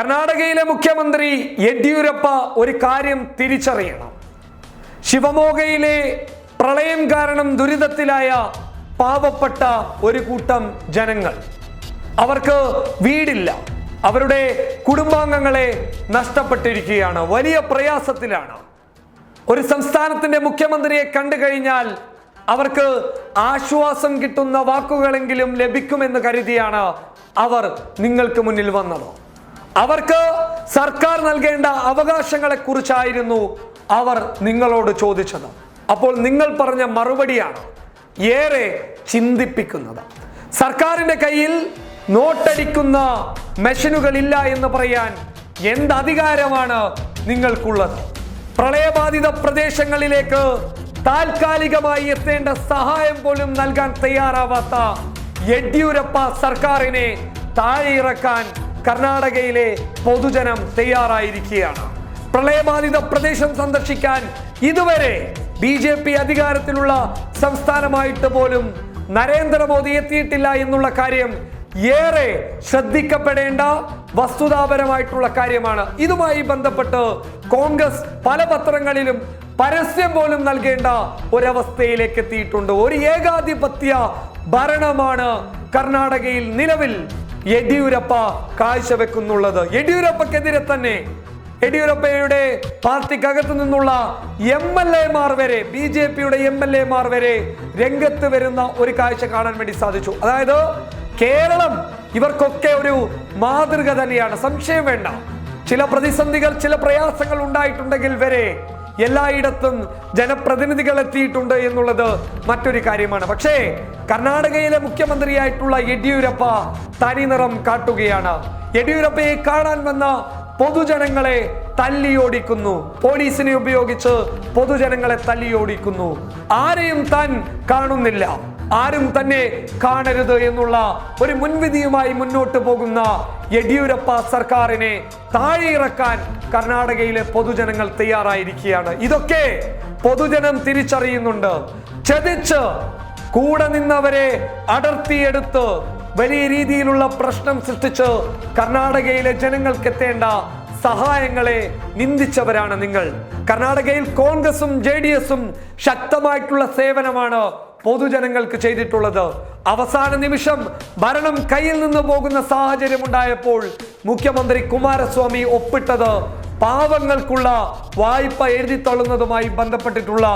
കർണാടകയിലെ മുഖ്യമന്ത്രി യെദ്യൂരപ്പ ഒരു കാര്യം തിരിച്ചറിയണം. ശിവമോഗയിലെ പ്രളയം കാരണം ദുരിതത്തിലായ പാവപ്പെട്ട ഒരു കൂട്ടം ജനങ്ങൾ. അവർക്ക് വീടില്ല. അവരുടെ കുടുംബാംഗങ്ങളെ നഷ്ടപ്പെട്ടിരിക്കുകയാണ്. വലിയ പ്രയാസത്തിലാണ്. ഒരു സംസ്ഥാനത്തിന്റെ മുഖ്യമന്ത്രിയെ കണ്ടു കഴിഞ്ഞാൽ അവർക്ക് ആശ്വാസം കിട്ടുന്ന വാക്കുകളെങ്കിലും ലഭിക്കുമെന്ന് കരുതിയാണ് അവർ നിങ്ങൾക്ക് മുന്നിൽ വന്നത്. അവർക്ക് സർക്കാർ നൽകേണ്ട അവകാശങ്ങളെ കുറിച്ചായിരുന്നു അവർ നിങ്ങളോട് ചോദിച്ചത്. അപ്പോൾ നിങ്ങൾ പറഞ്ഞ മറുപടിയാണ് ഏറെ ചിന്തിപ്പിക്കുന്നത്. സർക്കാരിന്റെ കയ്യിൽ നോട്ടടിക്കുന്ന മെഷീനുകൾ ഇല്ല എന്ന് പറയാൻ എന്ത് അധികാരമാണ് നിങ്ങൾക്കുള്ളത്? പ്രളയബാധിത പ്രദേശങ്ങളിലേക്ക് താൽക്കാലികമായി എത്തേണ്ട സഹായം പോലും നൽകാൻ തയ്യാറാവാത്ത യെദ്യൂരപ്പ സർക്കാരിനെ താഴെയിറക്കാൻ കർണാടകയിലെ പൊതുജനം തയ്യാറായിരിക്കുകയാണ്. പ്രളയബാധിത പ്രദേശം സന്ദർശിക്കാൻ ഇതുവരെ ബി ജെ പി അധികാരത്തിലുള്ള സംസ്ഥാനമായിട്ട് പോലും നരേന്ദ്രമോദി എത്തിയിട്ടില്ല എന്നുള്ള കാര്യം ഏറെ ശ്രദ്ധിക്കപ്പെടേണ്ട വസ്തുതാപരമായിട്ടുള്ള കാര്യമാണ്. ഇതുമായി ബന്ധപ്പെട്ട് കോൺഗ്രസ് പല പത്രങ്ങളിലും പരസ്യം പോലും നൽകേണ്ട ഒരവസ്ഥയിലേക്ക് എത്തിയിട്ടുണ്ട്. ഒരു ഏകാധിപത്യ ഭരണമാണ് കർണാടകയിൽ നിലവിൽ യെദ്യൂരപ്പ കാഴ്ചവെക്കുന്നുള്ളത്. യെദ്യൂരപ്പക്കെതിരെ തന്നെ യെദ്യൂരപ്പയുടെ പാർട്ടിക്കകത്തു നിന്നുള്ള എം എൽ എമാർ വരെ ബി ജെ പിയുടെ എം എൽ എമാർ വരെ രംഗത്ത് വരുന്ന ഒരു കാഴ്ച കാണാൻ വേണ്ടി സാധിച്ചു. അതായത് കേരളം ഇവർക്കൊക്കെ ഒരു മാതൃക തന്നെയാണ്. സംശയം വേണ്ട. ചില പ്രതിസന്ധികൾ ചില പ്രയാസങ്ങൾ ഉണ്ടായിട്ടുണ്ടെങ്കിൽ വരെ എല്ലായിടത്തും ജനപ്രതിനിധികൾ എത്തിയിട്ടുണ്ട് എന്നുള്ളത് മറ്റൊരു കാര്യമാണ്. പക്ഷേ കർണാടകയിലെ മുഖ്യമന്ത്രിയായിട്ടുള്ള യെദ്യൂരപ്പ തനിനിറം കാട്ടുകയാണ്. യെഡ്യൂരപ്പയെ കാണാൻ വന്ന പൊതുജനങ്ങളെ തല്ലിയോടിക്കുന്നു. പോലീസിനെ ഉപയോഗിച്ച് പൊതുജനങ്ങളെ തല്ലിയോടിക്കുന്നു. ആരെയും താൻ കാണുന്നില്ല. ആരും തന്നെ കാണരുത് എന്നുള്ള ഒരു മുൻവിധിയുമായി മുന്നോട്ട് പോകുന്ന യെദ്യൂരപ്പ സർക്കാരിനെ താഴെയിറക്കാൻ കർണാടകയിലെ പൊതുജനങ്ങൾ തയ്യാറായിരിക്കുകയാണ്. ഇതൊക്കെ പൊതുജനം തിരിച്ചറിയുന്നുണ്ട്. ചതിച്ച് കൂടെ നിന്നവരെ അടർത്തിയെടുത്ത് വലിയ രീതിയിലുള്ള പ്രശ്നം സൃഷ്ടിച്ച് കർണാടകയിലെ ജനങ്ങൾക്ക് എത്തേണ്ട സഹായങ്ങളെ നിന്ദിച്ചവരാണ് നിങ്ങൾ. കർണാടകയിൽ കോൺഗ്രസും ജെ ശക്തമായിട്ടുള്ള സേവനമാണ് പൊതുജനങ്ങൾക്ക് ചെയ്തിട്ടുള്ളത്. അവസാന നിമിഷം ഭരണം കയ്യിൽ നിന്ന് പോകുന്ന സാഹചര്യം ഉണ്ടായപ്പോൾ മുഖ്യമന്ത്രി കുമാരസ്വാമി ഒപ്പിട്ടത് പാവങ്ങൾക്കുള്ള വായ്പ എഴുതിത്തള്ളുന്നതുമായി ബന്ധപ്പെട്ടിട്ടുള്ള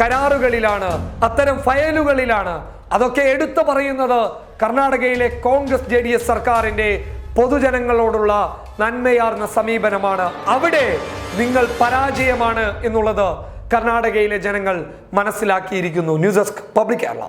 കരാറുകളിലാണ് അത്തരം ഫയലുകളിലാണ്. അതൊക്കെ എടുത്തു പറയുന്നത് കർണാടകയിലെ കോൺഗ്രസ് ജെ ഡി എസ് സർക്കാരിന്റെ പൊതുജനങ്ങളോടുള്ള നന്മയാർന്ന സമീപനമാണ്. അവിടെ നിങ്ങൾ പരാജയമാണ് എന്നുള്ളത് കർണാടകയിലെ ജനങ്ങൾ മനസ്സിലാക്കിയിരിക്കുന്നു. News desk public Kerala.